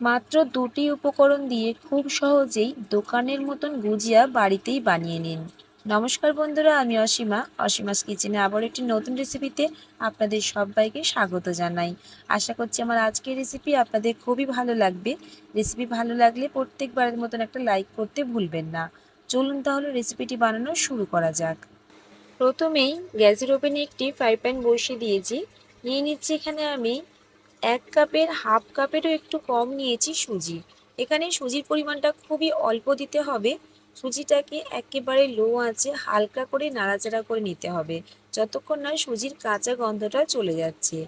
মাত্র দুটি উপকরণ দিয়ে খুব সহজেই দোকানের মতন গুজিয়া বাড়িতেই বানিয়ে নিন। নমস্কার বন্ধুরা, আমি অসীমা। অসীমাস কিচেনে আবার একটি নতুন রেসিপিতে আপনাদের সবাইকে স্বাগত জানাই। আশা করছি আমার আজকের রেসিপি আপনাদের খুবই ভালো লাগবে। রেসিপি ভালো লাগলে প্রত্যেকবারের মতন একটা লাইক করতে ভুলবেন না। চলুন তাহলে রেসিপিটি বানানো শুরু করা যাক। প্রথমেই গ্যাসের ওভেনে একটি ফ্রাই প্যান বসিয়ে দিয়েছি। নিয়ে নিচ্ছি এখানে আমি এক কাপের, হাফ কাপেরও একটু কম নিয়েছি সুজি। এখানে সুজির পরিমাণটা খুবই অল্প দিতে হবে। সুজিটাকে একেবারে লো আঁচে হালকা করে নাড়াচাড়া করে নিতে হবে, যতক্ষণ না সুজির কাঁচা গন্ধটা চলে যাচ্ছে।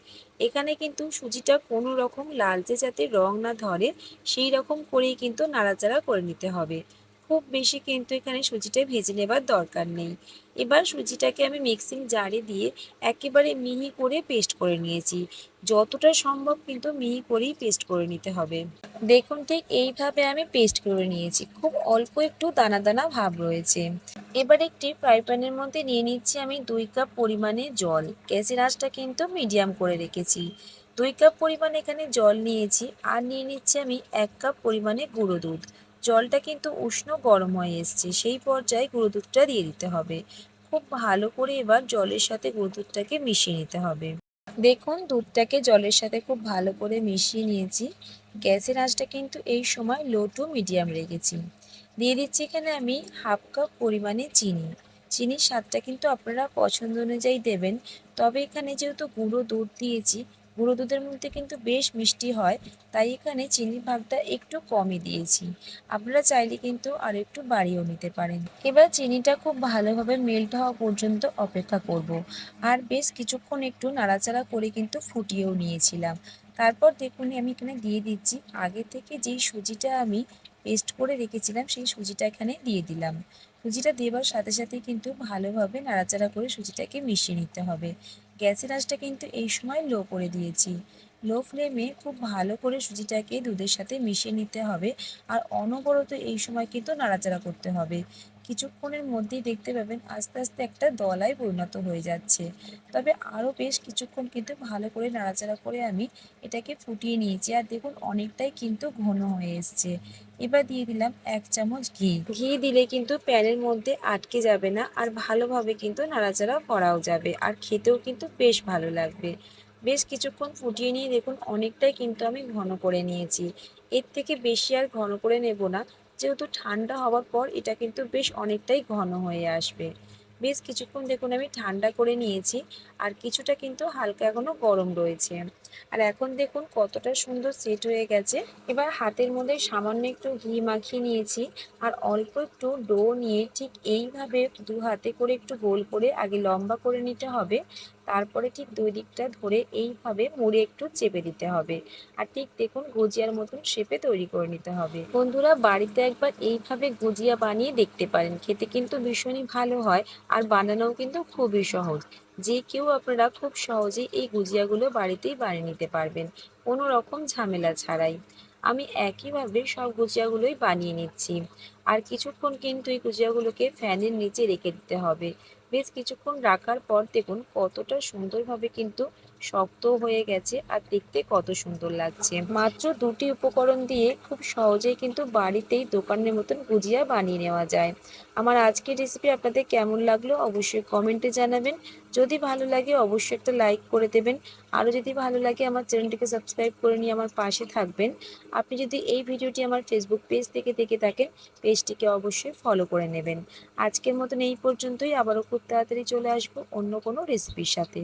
এখানে কিন্তু সুজিটা কোনো রকম লালচে যাতে রং না ধরে, সেই রকম করেই কিন্তু নাড়াচাড়া করে নিতে হবে। খুব বেশি কিন্তু এখানে সুজিটা ভেজে নেবার দরকার নেই। এবার সুজিটাকে আমি মিক্সিং জারে দিয়ে একেবারে মিহি করে পেস্ট করে নিয়েছি। যতটা সম্ভব কিন্তু মিহি করেই পেস্ট করে নিতে হবে। দেখুন ঠিক এইভাবে আমি পেস্ট করে নিয়েছি। খুব অল্প একটু দানা দানা ভাব রয়েছে। এবার একটি ফ্রাই প্যানের মধ্যে নিয়ে নিচ্ছি আমি দুই কাপ পরিমাণে জল। গ্যাসের আঁচটা কিন্তু মিডিয়াম করে রেখেছি। দুই কাপ পরিমাণ এখানে জল নিয়েছি। আর নিয়ে নিচ্ছি আমি এক কাপ পরিমাণে গুঁড়ো দুধ। জলটা কিন্তু উষ্ণ গরম হয়ে এসছে। সেই পর্যায়ে গুঁড়ো দুধটা দিয়ে দিতে হবে। খুব ভালো করে এবার জলের সাথে গুঁড়ো দুধটাকে মিশিয়ে নিতে হবে। দেখুন, দুধটাকে জলের সাথে খুব ভালো করে মিশিয়ে নিয়েছি। গ্যাসের আঁচটা কিন্তু এই সময় লো টু মিডিয়াম রেখেছি। দিয়ে দিচ্ছি এখানে আমি হাফ কাপ পরিমাণে চিনি। চিনির স্বাদটা কিন্তু আপনারা পছন্দ অনুযায়ী দেবেন। তবে এখানে যেহেতু গুঁড়ো দুধ দিয়েছি গুঁড়ো দুধের মধ্যে কিন্তু বেশ মিষ্টি হয়, তাই এখানে চিনির ভাগটা একটু কমই দিয়েছি। আপনারা চাইলে কিন্তু আর একটু বাড়িয়েও নিতে পারেন। এবার চিনিটা খুব ভালোভাবে মেল্ট হওয়া পর্যন্ত অপেক্ষা করব। আর বেশ কিছুক্ষণ একটু নাড়াচাড়া করে কিন্তু ফুটিয়েও নিয়েছিলাম। তারপর দেখুন, আমি এখানে দিয়ে দিচ্ছি। আগে থেকে যেই সুজিটা আমি পেস্ট করে রেখেছিলাম, সেই সুজিটা এখানে দিয়ে দিলাম। সুজিটা দেওয়ার সাথে সাথে কিন্তু ভালোভাবে নাড়াচাড়া করে সুজিটাকে মিশিয়ে নিতে হবে। গ্যাসের আঁচটা কিন্তু এই সময় লো করে দিয়েছি। লো ফ্লেমে খুব ভালো করে সুজিটাকে দুধের সাথে মিশিয়ে নিতে হবে। আর অনবরত এই সময় কিন্তু নাড়াচাড়া করতে হবে। কিছুক্ষণের মধ্যেই দেখতে পাবেন আস্তে আস্তে একটা দলায় পরিণত হয়ে যাচ্ছে। তবে আরও বেশ কিছুক্ষণ কিন্তু ভালো করে নাড়াচাড়া করে আমি এটাকে ফুটিয়ে নিয়েছি আর দেখুন অনেকটাই কিন্তু ঘন হয়ে এসছে। এবার দিয়ে দিলাম এক চামচ ঘি। ঘি দিলে কিন্তু প্যানের মধ্যে আটকে যাবে না আর ভালোভাবে কিন্তু নাড়াচাড়া করাও যাবে আর খেতেও কিন্তু বেশ ভালো লাগবে। বেশ কিছুক্ষণ ফুটিয়ে নিয়ে দেখুন অনেকটাই কিন্তু আমি ঘন করে নিয়েছি। এর থেকে বেশি আর ঘন করে নেব না। যেহেতু ঠান্ডা হওয়ার পর এটা কিন্তু বেশ অনেকটাই ঘন হয়ে আসবে। বেশ কিছুক্ষণ দেখুন আমি ঠান্ডা করে নিয়েছি, আর কিছুটা কিন্তু হালকা এখনও গরম রয়েছে। আর এখন দেখুন কতটা সুন্দর সেট হয়ে গেছে। এবার হাতের মধ্যে সামান্য একটু ঘি মাখিয়ে নিয়েছি, আর অল্প একটু ডো নিয়ে ঠিক এইভাবে দু হাতে করে একটু গোল করে আগে লম্বা করে নিতে হবে। তারপরে ঠিক দুই দিকটা ধরে এইভাবে মুড়ে একটু চেপে দিতে হবে। আর ঠিক দেখুন গুজিয়ার মতন শেপে তৈরি করে নিতে হবে। বন্ধুরা, বাড়িতে একবার এইভাবে গুজিয়া বানিয়ে দেখতে পারেন। খেতে কিন্তু ভীষণই ভালো হয় আর বানানোও কিন্তু খুবই সহজ। যে কেউ আপনারা খুব সহজেই এই গুজিয়াগুলো বাড়িতেই বানিয়ে নিতে পারবেন। কোনো রকম ঝামেলা ছাড়াই। আমি একইভাবে সব গুজিয়াগুলোই বানিয়ে নিচ্ছি। আর কিছুক্ষণ কিন্তু এই গুজিয়াগুলোকে ফ্যানের নিচে রেখে দিতে হবে। বেশ কিছুক্ষণ রাখার পর দেখুন কতটা সুন্দরভাবে কিন্তু শক্ত হয়ে গেছে আর দেখতে কত সুন্দর লাগছে। মাত্র দুটি উপকরণ দিয়ে খুব সহজেই কিন্তু বাড়িতেই দোকানের মতন গুজিয়া বানিয়ে নেওয়া যায়। আমার আজকের রেসিপি আপনাদের কেমন লাগল অবশ্যই কমেন্টে জানাবেন। যদি ভালো লাগে অবশ্যই একটা লাইক করে দেবেন। আরও যদি ভালো লাগে আমার চ্যানেলটিকে সাবস্ক্রাইব করে নিয়ে আমার পাশে থাকবেন। আপনি যদি এই ভিডিওটি আমার ফেসবুক পেজ থেকে দেখে থাকেন পেজটিকে অবশ্যই ফলো করে নেবেন। আজকের মতন এই পর্যন্তই। আবারও খুব তাড়াতাড়ি চলে আসব অন্য কোনো রেসিপির সাথে।